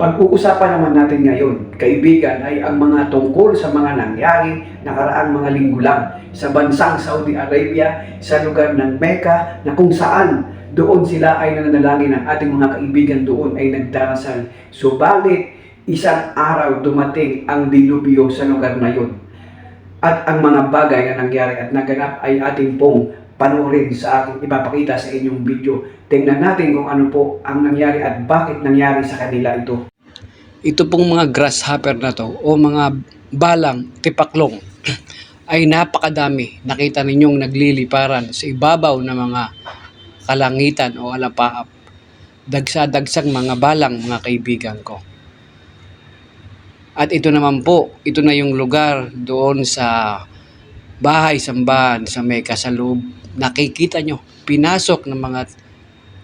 Pag-uusapan naman natin ngayon, kaibigan, ay ang mga tungkol sa mga nangyari nakaraang mga linggo lang sa bansang Saudi Arabia, sa lugar ng Mecca, na kung saan doon sila ay nananalangin ng ating mga kaibigan doon ay nagdarasal. Subalit, isang araw dumating ang dilubyo sa lugar na yun. At ang mga bagay na nangyari at naganap ay ating pong panoorin sa aking ipapakita sa inyong video. Tingnan natin kung ano po ang nangyari at bakit nangyari sa kanila ito. Ito pong mga grasshopper na to o mga balang tipaklong ay napakadami. Nakita ninyong nagliliparan sa ibabaw ng mga kalangitan o alapaap. Dagsa-dagsang mga balang mga kaibigan ko. At ito naman po, ito na yung lugar doon sa bahay sambahan sa Mecca sa loob. Nakikita nyo, pinasok ng mga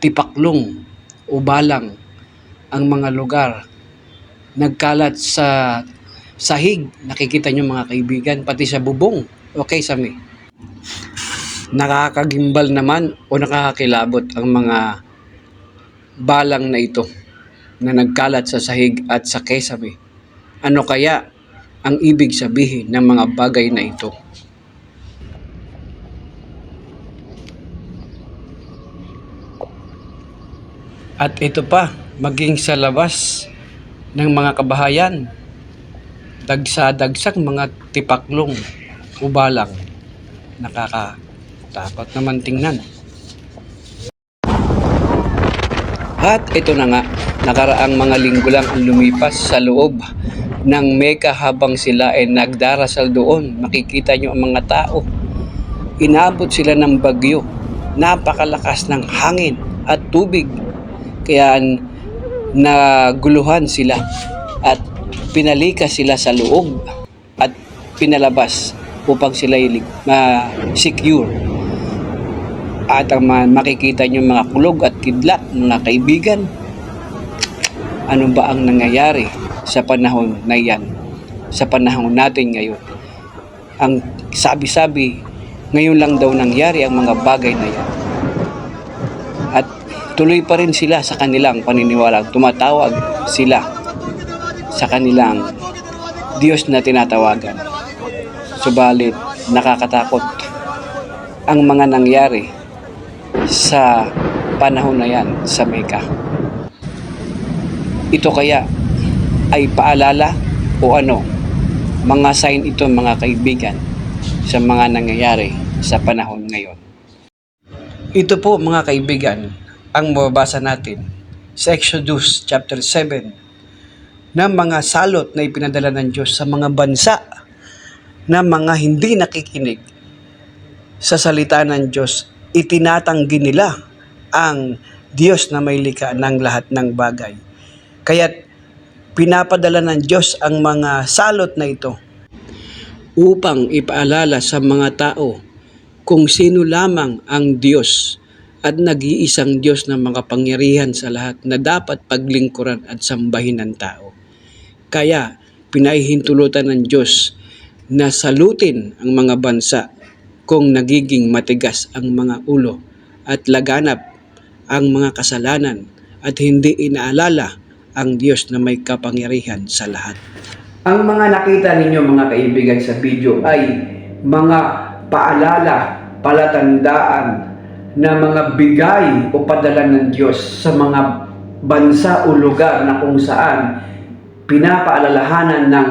tipaklong o balang ang mga lugar nagkalat sa sahig. Nakikita nyo mga kaibigan, pati sa bubong. Okay, Sami. Nakakagimbal naman o nakakakilabot ang mga balang na ito na nagkalat sa sahig at sa kesame. Ano kaya ang ibig sabihin ng mga bagay na ito? At ito pa, maging sa labas ng mga kabahayan, dagsa-dagsang mga tipaklong ubalang. Nakakatakot naman tingnan. At ito na nga, nakaraang mga linggo lang ang lumipas sa loob ng Mecca habang sila ay nagdarasal doon. Makikita nyo ang mga tao. Inabot sila ng bagyo. Napakalakas ng hangin at tubig. Kaya naguluhan sila at pinalika sila sa loob at pinalabas upang sila ma-secure. At ang ma- makikita nyo mga kulog at kidlat, mga kaibigan, ano ba ang nangyayari sa panahon na yan, sa panahon natin ngayon. Ang sabi-sabi, ngayon lang daw nangyari ang mga bagay na yan. At tuloy pa rin sila sa kanilang paniniwala. Tumatawag sila sa kanilang Diyos na tinatawagan. Subalit, nakakatakot ang mga nangyari sa panahon na yan sa Mecca. Ito kaya ay paalala o ano, mga sign ito mga kaibigan sa mga nangyayari sa panahon ngayon. Ito po mga kaibigan ang mababasa natin sa Exodus chapter 7 na mga salot na ipinadala ng Diyos sa mga bansa na mga hindi nakikinig sa salita ng Diyos, itinatanggi nila ang Diyos na may likha ng lahat ng bagay. Kaya't pinapadala ng Diyos ang mga salot na ito upang ipaalala sa mga tao kung sino lamang ang Diyos at nag-iisang Diyos na makapangyarihan sa lahat na dapat paglingkuran at sambahin ng tao. Kaya pinahihintulutan ng Diyos na salutin ang mga bansa kung nagiging matigas ang mga ulo at laganap ang mga kasalanan at hindi inaalala ang Diyos na may kapangyarihan sa lahat. Ang mga nakita ninyo mga kaibigan sa video ay mga paalala, palatandaan na mga bigay o padala ng Diyos sa mga bansa o lugar na kung saan pinapaalalahanan ng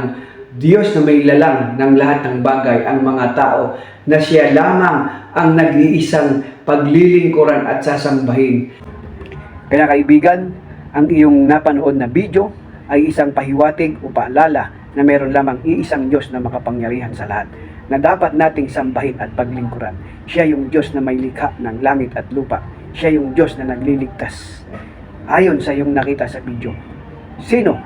Diyos na may lalang ng lahat ng bagay ang mga tao na siya lamang ang nag-iisang paglilingkuran at sasambahin. Kaya kaibigan, ang iyong napanood na video ay isang pahiwatig o paalala na meron lamang iisang Diyos na makapangyarihan sa lahat na dapat nating sambahin at paglingkuran. Siya yung Diyos na may likha ng langit at lupa. Siya yung Diyos na nagliligtas. Ayon sa iyong nakita sa video. Sino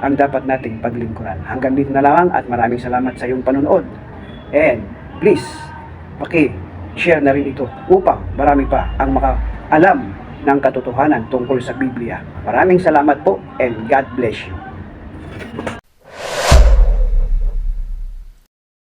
ang dapat nating paglingkuran? Hanggang dito na lang at maraming salamat sa iyong panonood. And please, paki-share na rin ito upang marami pa ang makaalam ng katotohanan tungkol sa Biblia. Maraming salamat po and God bless you.